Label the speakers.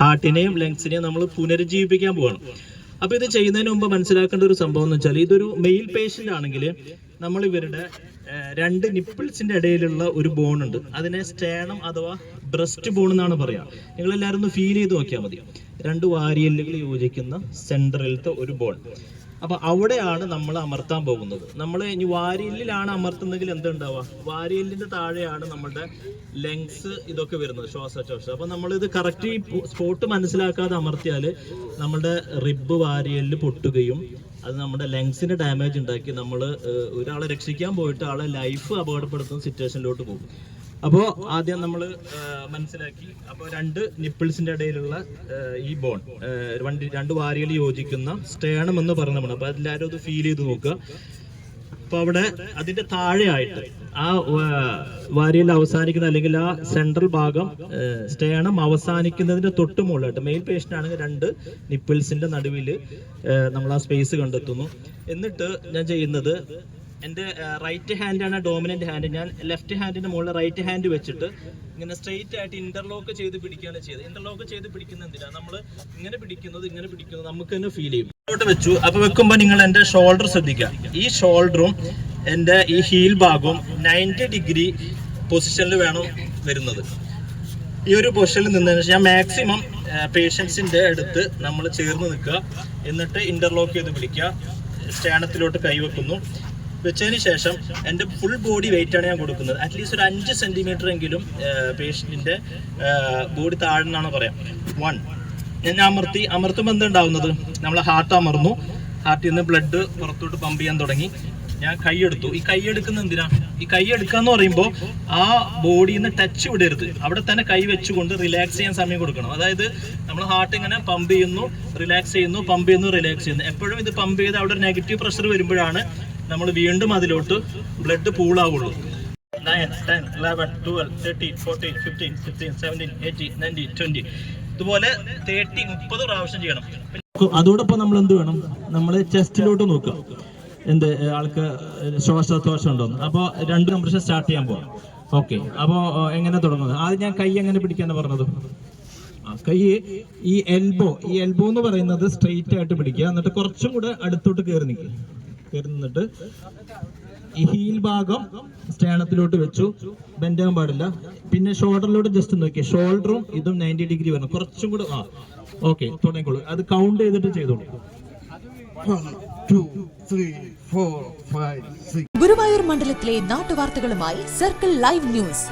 Speaker 1: ഹാർട്ടിനെയും ലങ്സിനെയും നമ്മൾ പുനരുജ്ജീവിപ്പിക്കാൻ പോകണം അപ്പൊ ഇത് ചെയ്യുന്നതിന് മുമ്പ് മനസ്സിലാക്കേണ്ട ഒരു സംഭവം എന്ന് വെച്ചാൽ ഇതൊരു മെയിൽ പേഷ്യന്റ് ആണെങ്കിൽ നമ്മൾ ഇവരുടെ രണ്ട് നിപ്പിൾസിന്റെ ഇടയിലുള്ള ഒരു ബോൺ ഉണ്ട്. അതിനെ സ്റ്റേണം അഥവാ ബ്രസ്റ്റ് ബോൺ എന്നാണ് പറയാ. നിങ്ങൾ എല്ലാവരും ഒന്ന് ഫീൽ ചെയ്ത് നോക്കിയാൽ മതി. രണ്ട് വാരിയല്ലുകൾ യോജിക്കുന്ന സെൻട്രലിലത്തെ ഒരു ബോൺ അപ്പൊ അവിടെയാണ് നമ്മൾ അമർത്താൻ പോകുന്നത്. നമ്മൾ ഇനി വാരിയല്ലിലാണ് അമർത്തുന്നെങ്കിൽ എന്തുണ്ടാവുക? വാരിയല്ലിന്റെ താഴെയാണ് നമ്മുടെ ലെങ്സ് ഇതൊക്കെ വരുന്നത്. ശ്വാസോച്ഛ്വാസം അപ്പൊ നമ്മൾ ഇത് കറക്റ്റ് സ്പോട്ട് മനസ്സിലാക്കാതെ അമർത്തിയാൽ നമ്മുടെ റിബ് വാരിയല്ല് പൊട്ടുകയും അത് നമ്മുടെ ലങ്സിന് ഡാമേജ് ഉണ്ടാക്കി നമ്മൾ ഒരാളെ രക്ഷിക്കാൻ പോയിട്ട് ആളെ ലൈഫ് അപകടപ്പെടുത്തുന്ന സിറ്റുവേഷനിലോട്ട് പോകും. അപ്പോൾ ആദ്യം നമ്മൾ മനസ്സിലാക്കി. അപ്പോൾ രണ്ട് നിപ്പിൾസിന്റെ ഇടയിലുള്ള ഈ ബോൺ രണ്ട് രണ്ട് വാരികൾ യോജിക്കുന്ന സ്റ്റേണം എന്ന് പറഞ്ഞ അപ്പോൾ എല്ലാവരും അത് ഫീൽ ചെയ്ത് നോക്കുക. അപ്പോൾ അവിടെ അതിന്റെ താഴെയായിട്ട് ആ വാരിയിൽ അവസാനിക്കുന്ന അല്ലെങ്കിൽ ആ സെൻട്രൽ ഭാഗം സ്റ്റേണം അവസാനിക്കുന്നതിന്റെ തൊട്ട് മുകളിലായിട്ട് മെയിൻ പേഷ്യന്റ് ആണെങ്കിൽ രണ്ട് നിപ്പിൾസിന്റെ നടുവിൽ നമ്മൾ ആ സ്പേസ് കണ്ടെത്തുന്നു. എന്നിട്ട് ഞാൻ ചെയ്യുന്നത് എന്റെ റൈറ്റ് ഹാൻഡാണ് ഡോമിനന്റ് ഹാൻഡ് ഞാൻ ലെഫ്റ്റ് ഹാൻഡിന്റെ മുകളിൽ റൈറ്റ് ഹാൻഡ് വെച്ചിട്ട് ഇങ്ങനെ സ്ട്രെയിറ്റ് ആയിട്ട് ഇന്റർലോക്ക് ചെയ്ത് പിടിക്കുകയാണ് ചെയ്തത്. ഇന്റർലോക്ക് ചെയ്ത് പിടിക്കുന്ന എന്തിനാ? നമ്മൾ ഇങ്ങനെ പിടിക്കുന്നത് ഇങ്ങനെ പിടിക്കുന്നത് നമുക്ക് തന്നെ ഫീൽ ചെയ്യും. ഇങ്ങോട്ട് വെച്ചു. അപ്പോൾ വെക്കുമ്പോൾ നിങ്ങൾ എന്റെ ഷോൾഡർ ശ്രദ്ധിക്കുക. ഈ ഷോൾഡറും എന്റെ ഈ ഹീൽ ഭാഗവും നയന്റി ഡിഗ്രി പൊസിഷനിൽ വേണം വരുന്നത്. ഈ ഒരു പൊസിഷനിൽ നിന്നതിന് ശേഷം ഞാൻ മാക്സിമം പേഷ്യൻസിന്റെ അടുത്ത് നമ്മൾ ചേർന്ന് നിൽക്കുക. എന്നിട്ട് ഇന്റർലോക്ക് ചെയ്ത് പിടിക്കുക. സ്റ്റാനത്തിലോട്ട് കൈവെക്കുന്നു. വെച്ചതിന് ശേഷം എന്റെ ഫുൾ ബോഡി വെയിറ്റ് ആണ് ഞാൻ കൊടുക്കുന്നത്. അറ്റ്ലീസ്റ്റ് ഒരു അഞ്ച് സെന്റിമീറ്റർ എങ്കിലും പേഷ്യന്റിന്റെ ബോഡി താഴെന്നാണ് പറയാം. വൺ ഞാൻ അമർത്തി അമർത്തുമ്പോൾ എന്തുണ്ടാവുന്നത് നമ്മൾ ഹാർട്ട് അമർന്നു. ഹാർട്ടിൽ നിന്ന് ബ്ലഡ് പുറത്തോട്ട് പമ്പ് ചെയ്യാൻ തുടങ്ങി. ഞാൻ കൈയെടുത്തു ഈ കൈ എടുക്കുന്ന എന്തിനാ? ഈ കൈ എടുക്കാന്ന് പറയുമ്പോൾ ആ ബോഡിയിൽ നിന്ന് ടച്ച് വിടരുത്. അവിടെ തന്നെ കൈ വെച്ചുകൊണ്ട് റിലാക്സ് ചെയ്യാൻ സമയം കൊടുക്കണം. അതായത് നമ്മൾ ഹാർട്ട് ഇങ്ങനെ പമ്പ് ചെയ്യുന്നു റിലാക്സ് ചെയ്യുന്നു പമ്പ് ചെയ്യുന്നു റിലാക്സ് ചെയ്യുന്നു. എപ്പോഴും ഇത് പമ്പ് ചെയ്ത് അവിടെ നെഗറ്റീവ് പ്രഷർ വരുമ്പോഴാണ് നമ്മൾ വീണ്ടും അതിലോട്ട് blood പൂളാവുള്ളൂ nine ten eleven twelve thirteen fourteen fifteen sixteen seventeen eighteen nineteen twenty ഇതുപോലെ തേർട്ടി മുപ്പത് പ്രാവശ്യം ചെയ്യണം. അതോടൊപ്പം നമ്മൾ എന്ത് വേണം? നമ്മൾ ചെസ്റ്റിലോട്ട് നോക്കുക. എന്ത് ആൾക്ക് ശ്വാസോച്ഛ്വാസം ഉണ്ടോ അപ്പോൾ രണ്ട് കംപ്രഷൻ സ്റ്റാർട്ട് ചെയ്യാൻ പോകാം ഓക്കെ അപ്പോൾ എങ്ങനെ തുടങ്ങുന്നത്? ആദ്യം ഞാൻ കൈ എങ്ങനെ പിടിക്കാന്ന് പറഞ്ഞത്? കൈ ഈ എൽബോ ഈ എൽബോ എന്ന് പറയുന്നത് സ്ട്രെയിറ്റ് ആയിട്ട് പിടിക്കുക. എന്നിട്ട് കുറച്ചും കൂടെ അടുത്തോട്ട് കയറി നിൽക്കുക. കയറി നിന്നിട്ട് ഈ ഹീൽ ഭാഗം സ്റ്റേണത്തിലോട്ട് വെച്ചു. ബെൻഡ് ആകാൻ പാടില്ല. പിന്നെ ഷോൾഡറിലോട്ട് ജസ്റ്റ് നോക്കി ഷോൾഡറും ഇതും നയന്റി ഡിഗ്രി വരണം. കുറച്ചും കൂടെ ആ ഓക്കെ തുടങ്ങിക്കോളൂ. അത് കൗണ്ട് ചെയ്തിട്ട് ചെയ്തോളൂ.
Speaker 2: ഗുരുവായൂർ മണ്ഡലത്തിലെ നാട്ടുവാർത്തകളുമായി സർക്കിൾ ലൈവ് ന്യൂസ്